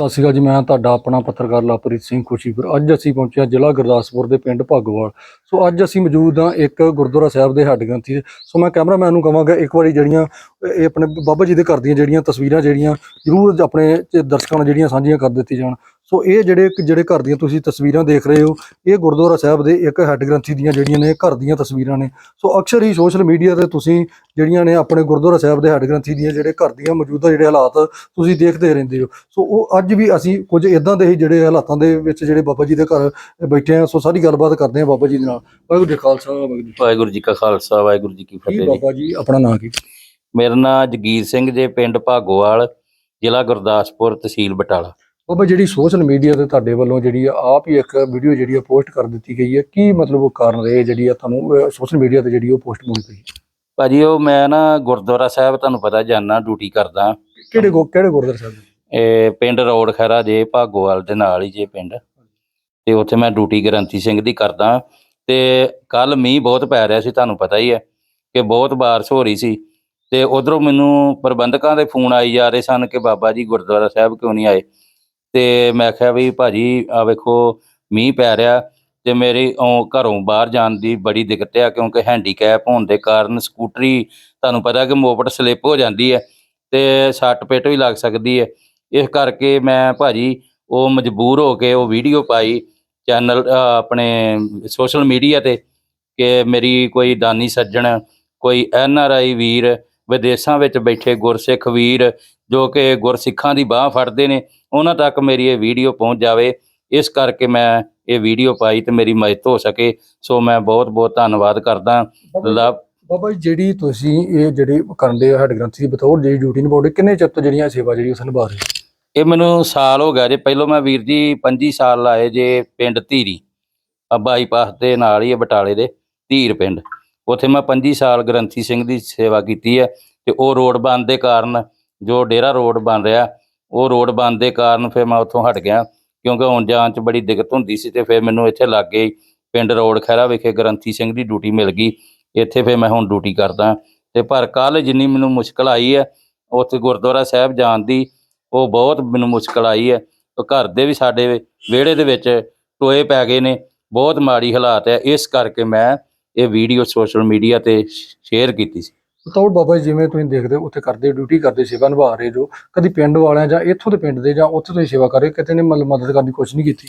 ਸਤਿ ਸ਼੍ਰੀ ਅਕਾਲ ਜੀ, ਮੈਂ ਤੁਹਾਡਾ ਆਪਣਾ ਪੱਤਰਕਾਰ ਲਵਪ੍ਰੀਤ ਸਿੰਘ ਖੁਸ਼ੀਪੁਰ। ਅੱਜ ਅਸੀਂ ਪਹੁੰਚੇ ਹਾਂ ਜ਼ਿਲ੍ਹਾ ਗੁਰਦਾਸਪੁਰ ਦੇ ਪਿੰਡ ਭਾਗੋਵਾਲ। ਸੋ ਅੱਜ ਅਸੀਂ ਮੌਜੂਦ ਹਾਂ ਇੱਕ ਗੁਰਦੁਆਰਾ ਸਾਹਿਬ ਦੇ ਹੈੱਡ ਗ੍ਰੰਥੀ ਸੋ ਮੈਂ ਕੈਮਰਾਮੈਨ ਨੂੰ ਕਹਾਂਗਾ ਇੱਕ ਵਾਰੀ ਜਿਹੜੀਆਂ, ਇਹ ਆਪਣੇ ਬਾਬਾ ਜੀ ਦੇ ਘਰ ਦੀਆਂ ਜਿਹੜੀਆਂ ਤਸਵੀਰਾਂ ਜਿਹੜੀਆਂ, ਜ਼ਰੂਰ ਆਪਣੇ ਦਰਸ਼ਕਾਂ ਨਾਲ ਜਿਹੜੀਆਂ ਸਾਂਝੀਆਂ ਕਰ ਦਿੱਤੀ ਜਾਣ। ਸੋ ਇਹ ਜਿਹੜੇ ਜਿਹੜੇ ਘਰ ਦੀਆਂ ਤੁਸੀਂ ਤਸਵੀਰਾਂ ਦੇਖ ਰਹੇ ਹੋ, ਇਹ ਗੁਰਦੁਆਰਾ ਸਾਹਿਬ ਦੇ ਇੱਕ ਹੈੱਡ ਗ੍ਰੰਥੀ ਦੀਆਂ ਜਿਹੜੀਆਂ ਨੇ ਘਰ ਦੀਆਂ ਤਸਵੀਰਾਂ ਨੇ। ਸੋ ਅਕਸਰ ਹੀ ਸੋਸ਼ਲ ਮੀਡੀਆ ਤੇ ਤੁਸੀਂ ਜਿਹੜੀਆਂ ਨੇ ਆਪਣੇ ਗੁਰਦੁਆਰਾ ਸਾਹਿਬ ਦੇ ਹੈੱਡ ਗ੍ਰੰਥੀ ਦੀਆਂ ਜਿਹੜੇ ਘਰ ਦੀਆਂ ਮੌਜੂਦਾ ਜਿਹੜੇ ਹਾਲਾਤ ਤੁਸੀਂ ਦੇਖਦੇ ਰਹਿੰਦੇ ਹੋ। ਸੋ ਉਹ ਅੱਜ ਵੀ ਅਸੀਂ ਕੁਝ ਇਦਾਂ ਦੇ ਹੀ ਜਿਹੜੇ ਹਾਲਾਤਾਂ ਦੇ ਵਿੱਚ ਜਿਹੜੇ ਬਾਬਾ ਜੀ ਦੇ ਘਰ ਬੈਠੇ ਆ ਸੋ ਸਾਰੀ ਗੱਲਬਾਤ ਕਰਦੇ ਆ ਬਾਬਾ ਜੀ ਦੇ ਨਾਲ। ਵਾਹਿਗੁਰੂ ਜੀ ਖਾਲਸਾ ਵਾਹਿਗੁਰੂ ਜੀ ਕੀ ਖਾਲਸਾ ਵਾਹਿਗੁਰੂ ਜੀ ਕੀ ਫਤਿਹ। ਜੀ। ਬਾਬਾ ਜੀ ਆਪਣਾ ਨਾਂ ਕੀ? ਮੇਰਾ ਨਾਮ ਜਗੀਰ ਸਿੰਘ ਜੇ ਪਿੰਡ ਭਾਗੋਵਾਲ ਜ਼ਿਲ੍ਹਾ ਗੁਰਦਾਸਪੁਰ ਤਹਿਸੀਲ ਬਟਾਲਾ। ਬਾਬਾ ਜਿਹੜੀ ਸੋਸ਼ਲ ਮੀਡੀਆ ਤੇ ਤੁਹਾਡੇ ਵੱਲੋਂ ਜਿਹੜੀ ਆ ਆਪ ਹੀ ਇੱਕ ਵੀਡੀਓ ਜਿਹੜੀ ਆ ਪੋਸਟ ਕਰ ਦਿੱਤੀ ਗਈ ਹੈ ਕੀ ਮਤਲਬ ਉਹ ਕਾਰਨ ਰਹੇ ਜਿਹੜੀ ਆ ਤੁਹਾਨੂੰ ਸੋਸ਼ਲ ਮੀਡੀਆ ਤੇ ਜਿਹੜੀ ਉਹ ਪੋਸਟ ਹੋਣੀ ਪਈ? ਭਾਜੀ ਉਹ ਮੈਂ ਨਾ ਗੁਰਦੁਆਰਾ ਸਾਹਿਬ ਤੁਹਾਨੂੰ ਪਤਾ ਜਾਨਾ ਡਿਊਟੀ ਕਰਦਾ। ਕਿਹੜੇ ਕਿਹੜੇ ਗੁਰਦੁਆਰਾ ਸਾਹਿਬ? ਦੇ? ਇਹ ਪਿੰਡ ਰੋਡ ਖੈਰਾ ਜੇ ਭਾਗੋਵਾਲ ਦੇ ਨਾਲ ਹੀ ਜੇ ਪਿੰਡ। ਤੇ ਉੱਥੇ ਮੈਂ ਡਿਊਟੀ ਗ੍ਰੰਥੀ ਸਿੰਘ ਦੀ ਕਰਦਾ। ਤੇ ਕੱਲ ਮੀਂਹ ਬਹੁਤ ਪੈ ਰਿਹਾ ਸੀ ਤੁਹਾਨੂੰ ਪਤਾ ਹੀ ਹੈ ਕਿ ਬਹੁਤ ਬਾਰਿਸ਼ ਹੋ ਰਹੀ ਸੀ। ਤੇ ਉਧਰੋਂ ਮੈਨੂੰ ਪ੍ਰਬੰਧਕਾਂ ਦੇ ਫੋਨ ਆਈ ਜਾ ਰਹੇ ਸਨ ਕਿ ਬਾਬਾ ਜੀ ਗੁਰਦੁਆਰਾ ਸਾਹਿਬ ਕਿਉਂ ਨਹੀਂ ਆਏ? ਤੇ ਮੈਂ ਕਿਹਾ ਵੀ ਭਾਜੀ ਆ ਵੇਖੋ ਮੀਂਹ ਪੈ ਰਿਹਾ। ਅਤੇ ਮੇਰੀ ਉਹ ਘਰੋਂ ਬਾਹਰ ਜਾਣ ਦੀ ਬੜੀ ਦਿੱਕਤ ਆ, ਕਿਉਂਕਿ ਹੈਂਡੀਕੈਪ ਹੋਣ ਦੇ ਕਾਰਨ ਸਕੂਟਰੀ ਤੁਹਾਨੂੰ ਪਤਾ ਕਿ ਮੋਪੜ ਸਲਿੱਪ ਹੋ ਜਾਂਦੀ ਹੈ ਅਤੇ ਸੱਟ ਪਿੱਟ ਵੀ ਲੱਗ ਸਕਦੀ ਹੈ। ਇਸ ਕਰਕੇ ਮੈਂ ਭਾਜੀ ਉਹ ਮਜਬੂਰ ਹੋ ਕੇ ਉਹ ਵੀਡੀਓ ਪਾਈ ਚੈਨਲ ਆਪਣੇ ਸੋਸ਼ਲ ਮੀਡੀਆ ਤੇ ਕਿ ਮੇਰੀ ਕੋਈ ਦਾਨੀ ਸੱਜਣ, ਕੋਈ ਐਨ ਆਰ ਆਈ ਵੀਰ, ਵਿਦੇਸ਼ਾਂ ਵਿੱਚ ਬੈਠੇ ਗੁਰਸਿੱਖ ਵੀਰ, ਜੋ ਕਿ ਗੁਰਸਿੱਖਾਂ ਦੀ ਬਾਹ ਫੜਦੇ ਨੇ, ਉਹਨਾਂ ਤੱਕ ਮੇਰੀ ਇਹ ਵੀਡੀਓ ਪਹੁੰਚ ਜਾਵੇ। ਇਸ ਕਰਕੇ ਮੈਂ ਇਹ ਵੀਡੀਓ ਪਾਈ ਤੇ ਮੇਰੀ ਮਦਦ ਹੋ ਸਕੇ। ਸੋ ਮੈਂ ਬਹੁਤ ਬਹੁਤ ਧੰਨਵਾਦ ਕਰਦਾ। ਲਵ ਬਾਬਾ ਜੀ ਜਿਹੜੀ ਤੁਸੀਂ ਇਹ ਜਿਹੜੀ ਕਰਦੇ ਹੋ ਹੈਡ ਗ੍ਰੰਥੀ ਦੀ ਬਤੌਰ ਜਿਹੜੀ ਡਿਊਟੀ ਨਿਭਾਉਂਦੇ ਕਿੰਨੇ ਚਿਰ ਤੋਂ ਜਿਹੜੀਆਂ ਸੇਵਾ ਜਿਹੜੀ ਉਸ ਨਿਭਾ ਰਹੇ? ਇਹ ਮੈਨੂੰ ਸਾਲ ਹੋ ਗਿਆ ਜੇ। ਪਹਿਲੋਂ ਮੈਂ ਵੀਰ ਜੀ 25 ਸਾਲ ਲਾਏ ਜੇ ਪਿੰਡ ਧੀਰੀ। ਆ ਬਾਈਪਾਸ ਦੇ ਨਾਲ ਹੀ ਹੈ ਬਟਾਲੇ ਦੇ ਧੀਰ ਪਿੰਡ। ਉੱਥੇ ਮੈਂ 25 ਸਾਲ ਗ੍ਰੰਥੀ ਸਿੰਘ ਦੀ ਸੇਵਾ ਕੀਤੀ ਹੈ ਤੇ ਉਹ ਰੋਡ ਬੰਦ ਦੇ ਕਾਰਨ ਜੋ ਡੇਰਾ ਰੋਡ ਬਣ ਰਿਹਾ ਉਹ ਰੋਡ ਬੰਦ ਦੇ ਕਾਰਨ ਫਿਰ ਮੈਂ ਉੱਥੋਂ ਹਟ ਗਿਆ। ਕਿਉਂਕਿ ਹੁਣ ਜਾਣ 'ਚ ਬੜੀ ਦਿੱਕਤ ਹੁੰਦੀ ਸੀ ਤੇ ਫਿਰ ਮੈਨੂੰ ਇੱਥੇ ਲੱਗੇ ਹੀ ਪਿੰਡ ਰੋਡ ਖਹਿਰਾ ਵਿਖੇ ਗ੍ਰੰਥੀ ਸਿੰਘ ਦੀ ਡਿਊਟੀ ਮਿਲ ਗਈ। ਇੱਥੇ ਫਿਰ ਮੈਂ ਹੁਣ ਡਿਊਟੀ ਕਰਦਾ ਤੇ ਪਰ ਕੱਲ ਜਿੰਨੀ ਮੈਨੂੰ ਮੁਸ਼ਕਲ ਆਈ ਹੈ, ਉੱਥੇ ਗੁਰਦੁਆਰਾ ਸਾਹਿਬ ਜਾਣ ਦੀ, ਉਹ ਬਹੁਤ ਮੈਨੂੰ ਮੁਸ਼ਕਲ ਆਈ ਹੈ। ਘਰ ਦੇ ਵੀ ਸਾਡੇ ਵਿਹੜੇ ਦੇ ਵਿੱਚ ਟੋਏ ਪੈ ਗਏ ਨੇ, ਬਹੁਤ ਮਾੜੀ ਹਾਲਾਤ ਹੈ। ਇਸ ਕਰਕੇ ਮੈਂ ਇਹ ਵੀਡੀਓ ਸੋਸ਼ਲ ਮੀਡੀਆ ਤੇ ਸ਼ੇਅਰ ਕੀਤੀ ਸੀ। ਬਤੌਰ ਬਾਬਾ ਜੀ ਜਿਵੇਂ ਤੁਸੀਂ ਦੇਖਦੇ ਹੋ ਉੱਥੇ ਕਰਦੇ ਡਿਊਟੀ ਕਰਦੇ ਸੇਵਾ ਨਿਭਾ ਰਹੇ ਜੋ ਕਦੀ ਪਿੰਡ ਵਾਲਿਆਂ ਜਾਂ ਇੱਥੋਂ ਦੇ ਪਿੰਡ ਦੇ ਜਾਂ ਉੱਥੇ ਤੁਸੀਂ ਸੇਵਾ ਕਰ ਕਿਤੇ ਨੇ ਮਤਲਬ ਮਦਦ ਕਰਨ ਦੀ ਕੋਸ਼ਿਸ਼ ਨਹੀਂ ਕੀਤੀ?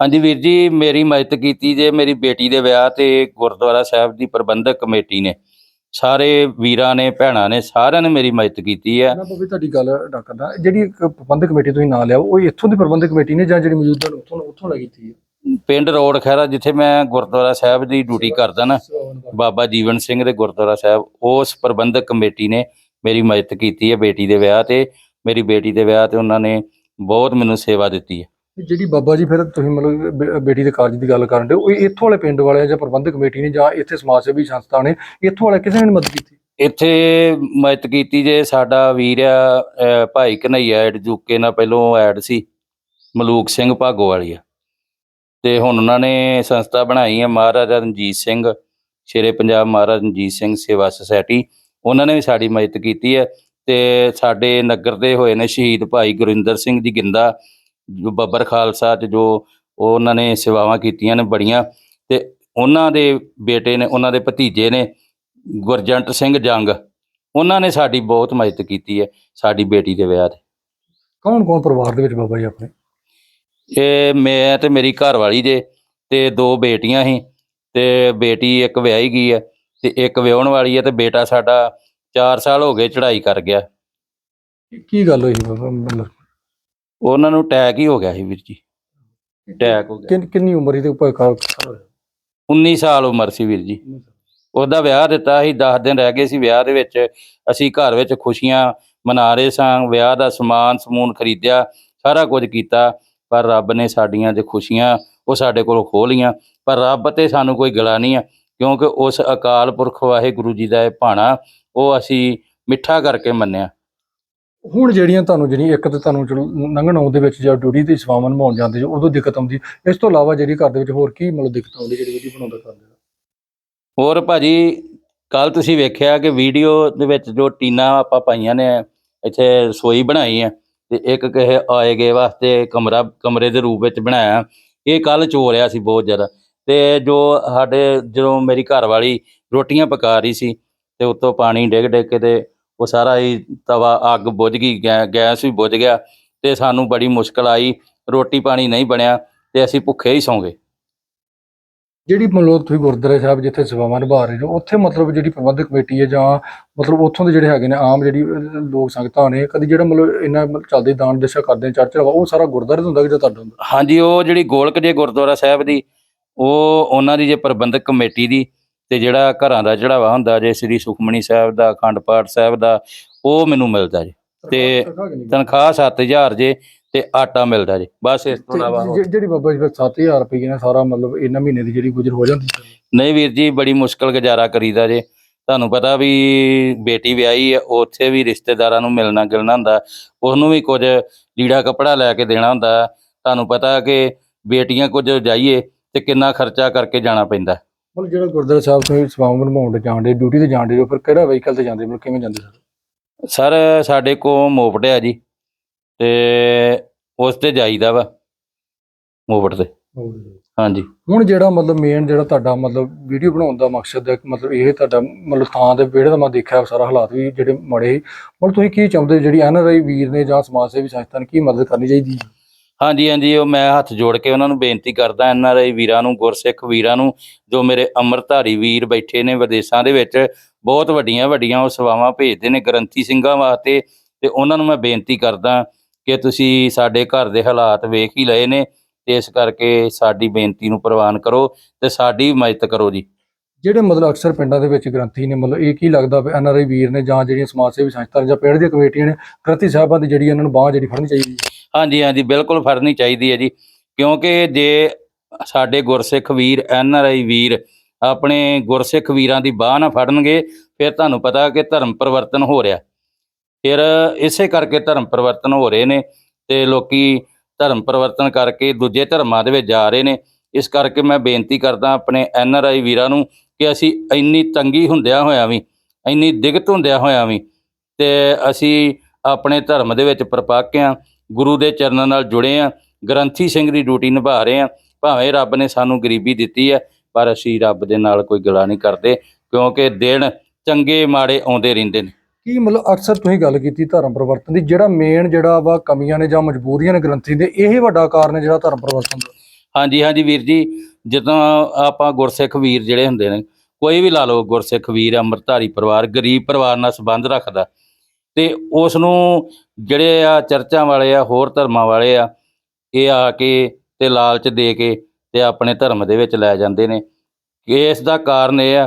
ਹਾਂਜੀ ਵੀਰ ਜੀ ਮੇਰੀ ਮਦਦ ਕੀਤੀ ਜੇ ਮੇਰੀ ਬੇਟੀ ਦੇ ਵਿਆਹ ਤੇ ਗੁਰਦੁਆਰਾ ਸਾਹਿਬ ਦੀ ਪ੍ਰਬੰਧਕ ਕਮੇਟੀ ਨੇ ਸਾਰੇ ਵੀਰਾਂ ਨੇ ਭੈਣਾਂ ਨੇ ਸਾਰਿਆਂ ਨੇ ਮੇਰੀ ਮਦਦ ਕੀਤੀ ਹੈ। ਮੈਂ ਬਾਬਾ ਤੁਹਾਡੀ ਗੱਲ ਡਾਕਦਾ ਜਿਹੜੀ ਇੱਕ ਪ੍ਰਬੰਧਕ ਕਮੇਟੀ ਤੁਸੀਂ ਨਾਂ ਲਿਆ ਉਹ ਇੱਥੋਂ ਦੀ ਪ੍ਰਬੰਧਕ ਕਮੇਟੀ ਨੇ ਜਾਂ ਜਿਹੜੀ ਮੌਜੂਦਾ ਨੇ ਉੱਥੋਂ ਉੱਥੋਂ ਲੈ ਕੀਤੀ ਹੈ? ਪਿੰਡ ਰੋਡ ਖੈਰਾ ਜਿੱਥੇ ਮੈਂ ਗੁਰਦੁਆਰਾ ਸਾਹਿਬ ਦੀ ਡਿਊਟੀ ਕਰਦਾ ਨਾ ਬਾਬਾ ਜੀਵਨ ਸਿੰਘ ਦੇ ਗੁਰਦੁਆਰਾ ਸਾਹਿਬ ਉਸ ਪ੍ਰਬੰਧਕ ਕਮੇਟੀ ਨੇ ਮੇਰੀ ਮਦਦ ਕੀਤੀ ਹੈ ਬੇਟੀ ਦੇ ਵਿਆਹ ਤੇ। ਮੇਰੀ ਬੇਟੀ ਦੇ ਵਿਆਹ ਤੇ ਉਹਨਾਂ ਨੇ ਬਹੁਤ ਮੈਨੂੰ ਸੇਵਾ ਦਿੱਤੀ ਹੈ। ਜਿਹੜੀ ਬਾਬਾ ਜੀ ਫਿਰ ਤੁਸੀਂ ਮਤਲਬ ਬੇਟੀ ਦੇ ਕਾਰਜ ਦੀ ਗੱਲ ਕਰਨ ਦੇ ਉਹ ਇੱਥੋਂ ਵਾਲੇ ਪਿੰਡ ਵਾਲੇ ਜਾਂ ਪ੍ਰਬੰਧਕ ਕਮੇਟੀ ਨੇ ਜਾਂ ਇੱਥੇ ਸਮਾਜ ਸੇਵੀ ਸੰਸਥਾ ਨੇ ਇੱਥੋਂ ਵਾਲੇ ਕਿਸੇ ਨੇ ਮਦਦ ਕੀਤੀ? ਇੱਥੇ ਮਦਦ ਕੀਤੀ ਜੇ ਸਾਡਾ ਵੀਰ ਆ ਭਾਈ ਕਨਈਆ ਐਡ ਜੁਕੇ ਨਾਲ ਪਹਿਲੋਂ ਐਡ ਸੀ ਮਲੂਕ ਸਿੰਘ ਭਾਗੋਵਾਲੀ ਆ ਤੇ ਹੁਣ ਉਹਨਾਂ ਨੇ ਸੰਸਥਾ ਬਣਾਈ ਹੈ ਮਹਾਰਾਜਾ ਰਣਜੀਤ ਸਿੰਘ, ਸ਼ੇਰੇ ਪੰਜਾਬ ਮਹਾਰਾਜਾ ਰਣਜੀਤ ਸਿੰਘ ਸੇਵਾ ਸੁਸਾਇਟੀ। ਉਹਨਾਂ ਨੇ ਵੀ ਸਾਡੀ ਮਦਦ ਕੀਤੀ ਹੈ ਤੇ ਸਾਡੇ ਨਗਰ ਦੇ ਹੋਏ ਨੇ ਸ਼ਹੀਦ ਭਾਈ ਗੁਰਿੰਦਰ ਸਿੰਘ ਜੀ ਗਿੰਦਾ, ਜੋ ਬੱਬਰ ਖਾਲਸਾ ਚ ਜੋ ਉਹਨਾਂ ਨੇ ਸੇਵਾਵਾਂ ਕੀਤੀਆਂ ਨੇ ਬੜੀਆਂ ਤੇ ਉਹਨਾਂ ਦੇ ਬੇਟੇ ਨੇ, ਉਹਨਾਂ ਦੇ ਭਤੀਜੇ ਨੇ ਗੁਰਜੰਟ ਸਿੰਘ ਜੰਗ, ਉਹਨਾਂ ਨੇ ਸਾਡੀ ਬਹੁਤ ਮਦਦ ਕੀਤੀ ਹੈ ਸਾਡੀ ਬੇਟੀ ਦੇ ਵਿਆਹ ਤੇ। ਕੌਣ ਕੌਣ ਪਰਿਵਾਰ ਦੇ ਵਿੱਚ ਬਾਬਾ ਜੀ ਆਪਣੇ? ਇਹ ਮੈਂ ਤੇ ਮੇਰੀ ਘਰ ਵਾਲੀ ਜੇ ਤੇ ਦੋ ਬੇਟੀਆਂ ਸੀ ਤੇ ਬੇਟੀ ਇੱਕ ਵਿਆਹੀ ਗਈ ਹੈ ਤੇ ਇੱਕ ਵਿਆਹਣ ਵਾਲੀ ਹੈ ਤੇ ਬੇਟਾ ਸਾਡਾ 4 ਸਾਲ ਹੋ ਗਏ ਚੜ੍ਹਾਈ ਕਰ ਗਿਆ। ਕੀ ਗੱਲ ਹੋਈ ਬਾਬਾ? ਮਤਲਬ ਉਹਨਾਂ ਨੂੰ ਅਟੈਕ ਹੀ ਹੋ ਗਿਆ ਸੀ ਵੀਰ ਜੀ। ਅਟੈਕ ਹੋ ਗਿਆ। ਕਿੰਨ- ਕਿੰਨੀ ਉਮਰ ਇਹਦੇ ਉੱਪਰ ਕਾ 19 ਸਾਲ ਉਮਰ ਸੀ ਵੀਰ ਜੀ। ਉਹਦਾ ਵਿਆਹ ਦਿੱਤਾ ਸੀ 10 ਦਿਨ ਰਹਿ ਗਏ ਸੀ ਵਿਆਹ ਦੇ ਵਿੱਚ। ਅਸੀਂ ਘਰ ਵਿੱਚ ਖੁਸ਼ੀਆਂ ਮਨਾ ਰਹੇ ਸਾਂ ਵਿਆਹ ਦਾ ਸਮਾਨ ਸਮੂਨ ਖਰੀਦਿਆ ਸਾਰਾ ਕੁਝ ਕੀਤਾ। ਪਰ ਰੱਬ ਨੇ ਸਾਡੀਆਂ ਜੋ ਖੁਸ਼ੀਆਂ ਉਹ ਸਾਡੇ ਕੋਲੋਂ ਖੋਹ ਲਈਆਂ ਪਰ ਰੱਬ ਤੇ ਸਾਨੂੰ ਕੋਈ ਗਿਲਾ ਨਹੀਂ ਆ ਕਿਉਂਕਿ ਉਸ ਅਕਾਲ ਪੁਰਖ ਵਾਹਿਗੁਰੂ ਜੀ ਦਾ ਇਹ ਭਾਣਾ ਉਹ ਅਸੀਂ ਮਿੱਠਾ ਕਰਕੇ ਮੰਨਿਆ। ਹੁਣ ਜਿਹੜੀਆਂ ਤੁਹਾਨੂੰ ਜਿਹੜੀ ਇੱਕ ਤੇ ਤੁਹਾਨੂੰ ਚਲੋ ਲੰਘਣ ਆਉਣ ਦੇ ਵਿੱਚ ਜਾਂ ਡਿਊਟੀ ਤੇ ਸੇਵਾਵਾਂ ਨਿਭਾਉਣ ਜਾਂਦੇ ਜੋ ਉਦੋਂ ਦਿੱਕਤ ਆਉਂਦੀ। ਇਸ ਤੋਂ ਇਲਾਵਾ ਜਿਹੜੀ ਘਰ ਦੇ ਵਿੱਚ ਹੋਰ ਕੀ ਮਤਲਬ ਦਿੱਕਤ ਆਉਂਦੀ ਜਿਹੜੀ ਵੀਡੀਓ ਬਣਾਉਂਦਾ ਕਰਦੇ ਹੋਰ ਭਾਜੀ ਕੱਲ ਤੁਸੀਂ ਵੇਖਿਆ ਕਿ ਵੀਡੀਓ ਦੇ ਵਿੱਚ ਜੋ ਟੀਨਾ ਆਪਾਂ ਪਾਈਆਂ ਨੇ ਇੱਥੇ ਰਸੋਈ ਬਣਾਈ ਹੈ ਤੇ ਇੱਕ ਕਿਸੇ ਆਏ ਗਏ ਵਾਸਤੇ ਕਮਰਾ, ਕਮਰੇ ਦੇ ਰੂਪ ਵਿੱਚ ਬਣਾਇਆ। ਇਹ ਕੱਲ ਚੋਰਿਆ ਸੀ ਬਹੁਤ ਜ਼ਿਆਦਾ। ਤੇ ਜੋ ਸਾਡੇ, ਜਦੋਂ ਮੇਰੀ ਘਰ ਵਾਲੀ ਰੋਟੀਆਂ ਪਕਾ ਰਹੀ ਸੀ, ਤੇ ਉੱਤੋਂ ਪਾਣੀ ਡਿੱਗ ਡਿੱਗ ਕੇ ਤੇ ਉਹ ਸਾਰਾ ਹੀ ਤਵਾ ਅੱਗ ਬੁਝ ਗਈ, ਗੈ- ਗੈਸ ਵੀ ਬੁਝ ਗਿਆ ਤੇ ਸਾਨੂੰ ਬੜੀ ਮੁਸ਼ਕਲ ਆਈ। ਰੋਟੀ ਪਾਣੀ ਨਹੀਂ ਬਣਿਆ ਤੇ ਅਸੀਂ ਭੁੱਖੇ ਹੀ ਸੌਂ ਗਏ। ਜਿਹੜੀ ਮਤਲਬ ਤੁਸੀਂ ਗੁਰਦੁਆਰਾ ਸਾਹਿਬ ਜਿੱਥੇ ਸੇਵਾਵਾਂ ਨਿਭਾ ਰਹੇ ਹੋ ਉੱਥੇ ਮਤਲਬ ਜਿਹੜੀ ਪ੍ਰਬੰਧਕ ਕਮੇਟੀ ਹੈ ਜਾਂ ਮਤਲਬ ਉੱਥੋਂ ਦੇ ਜਿਹੜੇ ਹੈਗੇ ਨੇ ਆਮ ਜਿਹੜੀ ਲੋਕ ਸੰਗਤਾਂ ਨੇ ਕਦੀ ਜਿਹੜਾ ਮਤਲਬ ਇਹਨਾਂ ਚੱਲਦੇ ਦਾਨ ਦਿਸ਼ਾ ਕਰਦੇ ਨੇ ਚਰਚ ਲਵਾ ਉਹ ਸਾਰਾ ਗੁਰਦੁਆਰੇ ਤੋਂ ਹੁੰਦਾ ਕਿ ਜਾਂ ਤੁਹਾਡਾ ਹੁੰਦਾ ਹਾਂਜੀ ਉਹ ਜਿਹੜੀ ਗੋਲਕ ਜੇ ਗੁਰਦੁਆਰਾ ਸਾਹਿਬ ਦੀ ਉਹ ਉਹਨਾਂ ਦੀ ਜੇ ਪ੍ਰਬੰਧਕ ਕਮੇਟੀ ਦੀ ਤੇ ਜਿਹੜਾ ਘਰਾਂ ਦਾ ਚੜਾਵਾ ਹੁੰਦਾ ਜੇ ਸ੍ਰੀ ਸੁਖਮਣੀ ਸਾਹਿਬ ਦਾ ਅਖੰਡ ਪਾਠ ਸਾਹਿਬ ਦਾ ਉਹ ਮੈਨੂੰ ਮਿਲਦਾ ਜੀ ਤੇ? ਤਨਖਾਹ 7000 ਜੇ ਤੇ ਆਟਾ ਮਿਲਦਾ ਜੀ। ਬਸ ਇਸ ਤੋਂ ਇਲਾਵਾ ਹੋਰ- ਜਿਹੜੀ ਬਾਬਾ ਜੀ ਫਿਰ 7000 ਰੁਪਏ ਨੇ ਸਾਰਾ ਮਤਲਬ ਇਹਨਾਂ ਮਹੀਨੇ ਦੀ ਜਿਹੜੀ ਗੁਜ਼ਰ ਹੋ ਜਾਂਦੀ ਨਹੀਂ ਵੀਰ ਜੀ ਬੜੀ ਮੁਸ਼ਕਲ ਗੁਜ਼ਾਰਾ ਕਰੀਦਾ ਜੇ। ਤੁਹਾਨੂੰ ਪਤਾ ਵੀ ਬੇਟੀ ਵਿਆਹੀ ਹੈ ਉੱਥੇ ਵੀ ਰਿਸ਼ਤੇਦਾਰਾਂ ਨੂੰ ਮਿਲਣਾ ਗਿਲਣਾ ਹੁੰਦਾ। ਉਹਨੂੰ ਵੀ ਕੁਝ ਲੀੜਾ ਕੱਪੜਾ ਲੈ ਕੇ ਦੇਣਾ ਹੁੰਦਾ। ਤੁਹਾਨੂੰ ਪਤਾ ਕਿ ਬੇਟੀਆਂ ਕੁਝ ਜਾਈਏ ਤੇ ਕਿੰਨਾ ਖਰਚਾ ਕਰਕੇ ਜਾਣਾ ਪੈਂਦਾ। ਮਤਲਬ ਜਿਹੜਾ ਗੁਰਦੁਆਰਾ ਸਾਹਿਬ ਤੋਂ ਸੇਵਾਵਾਂ ਨਿਭਾਉਣ ਦੇ ਜਾਂਦੇ ਡਿਊਟੀ ਤੇ ਜਾਂਦੇ ਫਿਰ ਕਿਹੜਾ ਵਹੀਕਲ ਤੇ ਜਾਂਦੇ ਮਤਲਬ ਕਿਵੇਂ ਜਾਂਦੇ ਸਰ? ਸਰ ਸਾਡੇ ਕੋ ਮੋਪੜ ਹੈ ਜੀ। ਤੇ ਉਸ ਤੇ ਜਾਈਦਾ ਵਾ ਮੋਪੜ ਤੇ। ਹਾਂਜੀ। ਹੁਣ ਜਿਹੜਾ ਮਤਲਬ ਮੇਨ ਜਿਹੜਾ ਤੁਹਾਡਾ ਮਤਲਬ ਵੀਡੀਓ ਬਣਾਉਣ ਦਾ ਮਕਸਦ ਹੈ ਮਤਲਬ ਇਹ ਤੁਹਾਡਾ ਮਤਲਬ ਥਾਂ ਦੇ ਵਿਹੜੇ ਦਾ ਮੈਂ ਦੇਖਿਆ ਸਾਰਾ ਹਾਲਾਤ ਵੀ ਜਿਹੜੇ ਮਾੜੇ ਮਤਲਬ ਤੁਸੀਂ ਕੀ ਚਾਹੁੰਦੇ ਜਿਹੜੀ ਐਨਆਰਆਈ ਵੀਰ ਨੇ ਜਾਂ ਸਮਾਜ ਸੇਵੀ ਸੰਸਥਾ ਨੇ ਕੀ ਮਦਦ ਕਰਨੀ ਚਾਹੀਦੀ ਹੈ? ਹਾਂਜੀ ਹਾਂਜੀ ਉਹ ਮੈਂ ਹੱਥ ਜੋੜ ਕੇ ਉਹਨਾਂ ਨੂੰ ਬੇਨਤੀ ਕਰਦਾ ਐਨ ਆਰ ਆਈ ਵੀਰਾਂ ਨੂੰ ਗੁਰਸਿੱਖ ਵੀਰਾਂ ਨੂੰ ਜੋ ਮੇਰੇ ਅੰਮ੍ਰਿਤਧਾਰੀ ਵੀਰ ਬੈਠੇ ਨੇ ਵਿਦੇਸ਼ਾਂ ਦੇ ਵਿੱਚ ਬਹੁਤ ਵੱਡੀਆਂ ਵੱਡੀਆਂ ਉਹ ਸੇਵਾਵਾਂ ਭੇਜਦੇ ਨੇ ਗ੍ਰੰਥੀ ਸਿੰਘਾਂ ਵਾਸਤੇ ਤੇ ਉਹਨਾਂ ਨੂੰ ਮੈਂ ਬੇਨਤੀ ਕਰਦਾ ਕਿ ਤੁਸੀਂ ਸਾਡੇ ਘਰ ਦੇ ਹਾਲਾਤ ਵੇਖ ਹੀ ਲਏ ਨੇ ਤੇ ਇਸ ਕਰਕੇ ਸਾਡੀ ਬੇਨਤੀ ਨੂੰ ਪ੍ਰਵਾਨ ਕਰੋ ਤੇ ਸਾਡੀ ਮਦਦ ਕਰੋ ਜੀ। ਜਿਹੜੇ ਮਤਲਬ ਅਕਸਰ ਪਿੰਡਾਂ ਦੇ ਵਿੱਚ ਗ੍ਰੰਥੀ ਨੇ ਮਤਲਬ ਇਹ ਕੀ ਲੱਗਦਾ ਵੀ ਐਨਆਰਆਈ ਵੀਰ ਨੇ ਜਾਂ ਜਿਹੜੀਆਂ ਸਮਾਜ ਸੇਵੀ ਸੰਸਥਾ ਜਾਂ ਪਿੰਡ ਦੀਆਂ ਕਮੇਟੀਆਂ ਨੇ ਗ੍ਰੰਥੀ ਸਾਹਿਬਾਂ ਦੀ ਜਿਹੜੀ ਇਹਨਾਂ ਨੂੰ ਬਾਹ ਜਿਹੜੀ ਫੜਨੀ ਚਾਹੀਦੀ ਹੈ? ਹਾਂਜੀ ਹਾਂਜੀ ਬਿਲਕੁਲ ਫੜਨੀ ਚਾਹੀਦੀ ਹੈ ਜੀ ਕਿਉਂਕਿ ਜੇ ਸਾਡੇ ਗੁਰਸਿੱਖ ਵੀਰ ਐਨ ਆਰ ਆਈ ਵੀਰ ਆਪਣੇ ਗੁਰਸਿੱਖ ਵੀਰਾਂ ਦੀ ਬਾਹ ਨਾ ਫੜਨਗੇ ਫਿਰ ਤੁਹਾਨੂੰ ਪਤਾ ਕਿ ਧਰਮ ਪਰਿਵਰਤਨ ਹੋ ਰਿਹਾ। ਫਿਰ ਇਸੇ ਕਰਕੇ ਧਰਮ ਪਰਿਵਰਤਨ ਹੋ ਰਹੇ ਨੇ ਤੇ ਲੋਕੀ ਧਰਮ ਪਰਿਵਰਤਨ ਕਰਕੇ ਦੂਜੇ ਧਰਮਾਂ ਦੇ ਵਿੱਚ ਜਾ ਰਹੇ ਨੇ। ਇਸ ਕਰਕੇ ਮੈਂ ਬੇਨਤੀ ਕਰਦਾ ਆਪਣੇ ਐਨ ਆਰ ਆਈ ਵੀਰਾਂ ਨੂੰ ਕਿ ਅਸੀਂ ਇੰਨੀ ਤੰਗੀ ਹੁੰਦਿਆਂ ਹੋਇਆਂ ਵੀ, ਇੰਨੀ ਦਿੱਕਤ ਹੁੰਦਿਆਂ ਹੋਇਆਂ ਵੀ ਤੇ ਅਸੀਂ ਆਪਣੇ ਧਰਮ ਦੇ ਵਿੱਚ ਪ੍ਰਪੱਕ ਹਾਂ, ਗੁਰੂ ਦੇ ਚਰਨਾਂ ਨਾਲ ਜੁੜੇ ਆ ਗ੍ਰੰਥੀ ਸਿੰਘ ਦੀ ਡਿਊਟੀ ਨਿਭਾ ਰਹੇ ਆ ਭਾਵੇਂ ਰੱਬ ਨੇ ਸਾਨੂੰ ਗਰੀਬੀ ਦਿੱਤੀ ਹੈ, ਪਰ ਅਸੀਂ ਰੱਬ ਦੇ ਨਾਲ ਕੋਈ ਗਲਾ ਨਹੀਂ ਕਰਦੇ ਕਿਉਂਕਿ ਦਿਨ ਚੰਗੇ ਮਾੜੇ ਆਉਂਦੇ ਰਹਿੰਦੇ ਨੇ। ਕੀ ਮਤਲਬ ਅਕਸਰ ਤੁਸੀਂ ਗੱਲ ਕੀਤੀ ਧਰਮ ਪਰਿਵਰਤਨ ਦੀ, ਜਿਹੜਾ ਮੇਨ ਜਿਹੜਾ ਵਾ ਕਮੀਆਂ ਨੇ ਜਾਂ ਮਜਬੂਰੀਆਂ ਨੇ ਗ੍ਰੰਥੀ ਦੇ, ਇਹ ਵੱਡਾ ਕਾਰਨ ਹੈ ਜਿਹੜਾ ਧਰਮ ਪਰਿਵਰਤਨ ਦਾ। ਹਾਂਜੀ ਹਾਂਜੀ ਵੀਰ ਜੀ, ਜਦੋਂ ਆਪਾਂ ਗੁਰਸਿੱਖ ਵੀਰ ਜਿਹੜੇ ਹੁੰਦੇ ਨੇ, ਕੋਈ ਵੀ ਲਾ ਲਓ ਗੁਰਸਿੱਖ ਵੀਰ, ਅੰਮ੍ਰਿਤਧਾਰੀ ਪਰਿਵਾਰ, ਗਰੀਬ ਪਰਿਵਾਰ ਨਾਲ ਸੰਬੰਧ ਰੱਖਦਾ, ਤੇ ਉਸ ਨੂੰ ਜਿਹੜੇ ਆ ਚਰਚਾਂ ਵਾਲੇ ਆ, ਹੋਰ ਧਰਮਾਂ ਵਾਲੇ ਆ, ਇਹ ਆ ਕੇ ਤੇ ਲਾਲਚ ਦੇ ਕੇ ਤੇ ਆਪਣੇ ਧਰਮ ਦੇ ਵਿੱਚ ਲੈ ਜਾਂਦੇ ਨੇ। ਇਸ ਦਾ ਕਾਰਨ ਇਹ ਆ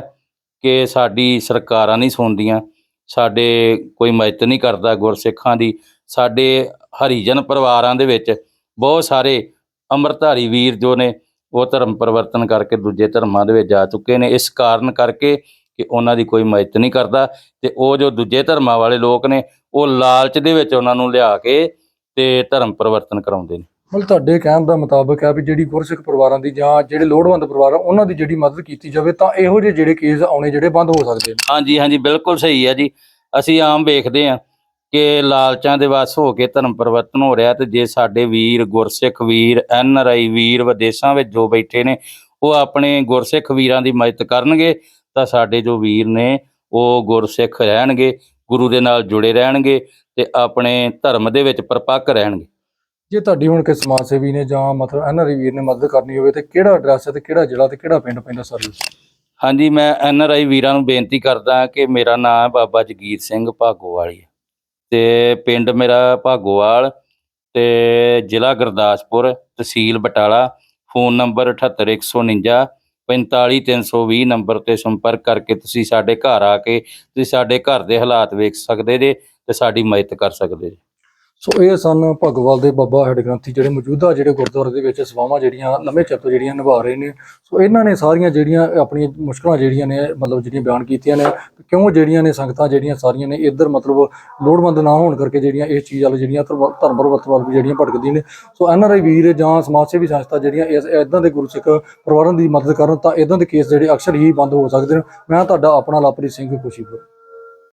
ਕਿ ਸਾਡੀ ਸਰਕਾਰਾਂ ਨਹੀਂ ਸੁਣਦੀਆਂ ਸਾਡੇ ਕੋਈ ਮਦਦ ਨਹੀਂ ਕਰਦਾ ਗੁਰਸਿੱਖਾਂ ਦੀ, ਸਾਡੇ ਹਰੀਜਨ ਪਰਿਵਾਰਾਂ ਦੇ ਵਿੱਚ ਬਹੁਤ ਸਾਰੇ ਅੰਮ੍ਰਿਤਧਾਰੀ ਵੀਰ ਜੋ ਨੇ, ਉਹ ਧਰਮ ਪਰਿਵਰਤਨ ਕਰਕੇ ਦੂਜੇ ਧਰਮਾਂ ਦੇ ਵਿੱਚ ਜਾ ਚੁੱਕੇ ਨੇ, ਇਸ ਕਾਰਨ ਕਰਕੇ ਕਿ ਉਹਨਾਂ ਦੀ ਕੋਈ ਮਦਦ ਨਹੀਂ ਕਰਦਾ ਤੇ ਉਹ ਜੋ ਦੂਜੇ ਧਰਮਾਂ ਵਾਲੇ ਲੋਕ ਨੇ, ਉਹ ਲਾਲਚ ਦੇ ਵਿੱਚ ਉਹਨਾਂ ਨੂੰ ਲਿਆ ਕੇ ਤੇ ਧਰਮ ਪਰਿਵਰਤਨ ਕਰਾਉਂਦੇ ਨੇ। ਮਤਲਬ ਤੁਹਾਡੇ ਕਹਿਣ ਦਾ ਮੁਤਾਬਕ ਹੈ ਵੀ ਜਿਹੜੀ ਗੁਰਸਿੱਖ ਪਰਿਵਾਰਾਂ ਦੀ ਜਾਂ ਜਿਹੜੇ ਲੋੜਵੰਦ ਪਰਿਵਾਰ ਆ, ਉਹਨਾਂ ਦੀ ਜਿਹੜੀ ਮਦਦ ਕੀਤੀ ਜਾਵੇ, ਤਾਂ ਇਹੋ ਜਿਹੇ ਜਿਹੜੇ ਕੇਸ ਆਉਣੇ ਜਿਹੜੇ ਬੰਦ ਹੋ ਸਕਦੇ ਨੇ। ਹਾਂਜੀ ਹਾਂਜੀ, ਬਿਲਕੁਲ ਸਹੀ ਹੈ ਜੀ। ਅਸੀਂ ਆਮ ਵੇਖਦੇ ਹਾਂ ਕਿ ਲਾਲਚਾਂ ਦੇ ਵਸ ਹੋ ਕੇ ਧਰਮ ਪਰਿਵਰਤਨ ਹੋ ਰਿਹਾ ਤੇ ਜੇ ਸਾਡੇ ਵੀਰ, ਗੁਰਸਿੱਖ ਵੀਰ, ਐਨ ਆਰ ਆਈ ਵੀਰ ਵਿਦੇਸ਼ਾਂ ਵਿੱਚ ਜੋ ਬੈਠੇ ਨੇ, ਉਹ ਆਪਣੇ ਗੁਰਸਿੱਖ ਵੀਰਾਂ ਦੀ ਮਦਦ ਕਰਨਗੇ, ਤਾਂ ਸਾਡੇ ਜੋ ਵੀਰ ਨੇ, ਉਹ ਗੁਰਸਿੱਖ ਰਹਿਣਗੇ, ਗੁਰੂ ਦੇ ਨਾਲ ਜੁੜੇ ਰਹਿਣਗੇ ਤੇ ਆਪਣੇ ਧਰਮ ਦੇ ਵਿੱਚ ਪਰਪੱਕ ਰਹਿਣਗੇ। ਜੇ ਤੁਹਾਡੀ ਹੁਣ ਕਿਸੇ ਸਮਾਜ ਸੇਵੀ ਨੇ ਜਾਂ ਮਤਲਬ ਐਨਆਰਆਈ ਵੀਰ ਨੇ ਮਦਦ ਕਰਨੀ ਹੋਵੇ ਤੇ ਕਿਹੜਾ ਐਡਰੈਸ ਹੈ ਤੇ ਕਿਹੜਾ ਜ਼ਿਲ੍ਹਾ ਤੇ ਕਿਹੜਾ ਪਿੰਡ ਪੈਂਦਾ ਸਰਵਿਸ ਹਾਂਜੀ, ਮੈਂ ਐਨ ਵੀਰਾਂ ਨੂੰ ਬੇਨਤੀ ਕਰਦਾ ਕਿ ਮੇਰਾ ਨਾਮ ਹੈ ਬਾਬਾ ਜਗੀਰ ਸਿੰਘ ਭਾਗੋਵਾਲੀ ਤੇ ਪਿੰਡ ਮੇਰਾ ਭਾਗੋਵਾਲ ਤੇ ਜ਼ਿਲ੍ਹਾ ਗੁਰਦਾਸਪੁਰ, ਤਹਿਸੀਲ ਬਟਾਲਾ, ਫੋਨ ਨੰਬਰ 78149 45320 ਨੰਬਰ ਤੇ ਸੰਪਰਕ ਕਰਕੇ ਤੁਸੀਂ ਸਾਡੇ ਘਰ ਆ ਕੇ ਤੁਸੀਂ ਸਾਡੇ ਘਰ ਦੇ ਹਾਲਾਤ ਵੇਖ ਸਕਦੇ ਜੇ ਤੇ ਸਾਡੀ ਮਦਦ ਕਰ ਸਕਦੇ ਜੇ। ਸੋ ਇਹ ਸਨ ਭਗਵਾਲ ਦੇ ਬਾਬਾ ਹੈਡ ਗ੍ਰੰਥੀ ਜਿਹੜੇ ਮੌਜੂਦਾ ਜਿਹੜੇ ਗੁਰਦੁਆਰੇ ਦੇ ਵਿੱਚ ਸੇਵਾਵਾਂ ਜਿਹੜੀਆਂ ਲੰਮੇ ਚਿਰ ਤੋਂ ਜਿਹੜੀਆਂ ਨਿਭਾ ਰਹੇ ਨੇ। ਸੋ ਇਹਨਾਂ ਨੇ ਸਾਰੀਆਂ ਜਿਹੜੀਆਂ ਆਪਣੀਆਂ ਮੁਸ਼ਕਲਾਂ ਜਿਹੜੀਆਂ ਨੇ, ਮਤਲਬ ਜਿਹੜੀਆਂ ਬਿਆਨ ਕੀਤੀਆਂ ਨੇ, ਕਿਉਂ ਜਿਹੜੀਆਂ ਨੇ ਸੰਗਤਾਂ ਜਿਹੜੀਆਂ ਸਾਰੀਆਂ ਨੇ, ਇੱਧਰ ਮਤਲਬ ਲੋੜਵੰਦ ਨਾ ਹੋਣ ਕਰਕੇ ਜਿਹੜੀਆਂ ਇਹ ਚੀਜ਼ ਵਾਲ ਜਿਹੜੀਆਂ ਧਰਮ ਧਰਮ ਪਰਿਵਰਤਨ ਵੱਲ ਵੀ ਜਿਹੜੀਆਂ ਭਟਕਦੀਆਂ ਨੇ। ਸੋ ਐੱਨ ਆਰ ਆਈ ਵੀਰ ਜਾਂ ਸਮਾਜ ਸੇਵੀ ਸੰਸਥਾ ਜਿਹੜੀਆਂ ਇਸ ਇਦਾਂ ਦੇ ਗੁਰਸਿੱਖ ਪਰਿਵਾਰਾਂ ਦੀ ਮਦਦ ਕਰਨ ਤਾਂ ਇਦਾਂ ਦੇ ਕੇਸ ਜਿਹੜੇ ਅਕਸਰ ਹੀ ਬੰਦ ਹੋ ਸਕਦੇ ਨੇ। ਮੈਂ ਤੁਹਾਡਾ ਆਪਣਾ ਲਾਪਰੀ ਸਿੰਘ ਖੁਸ਼ੀਪੁਰ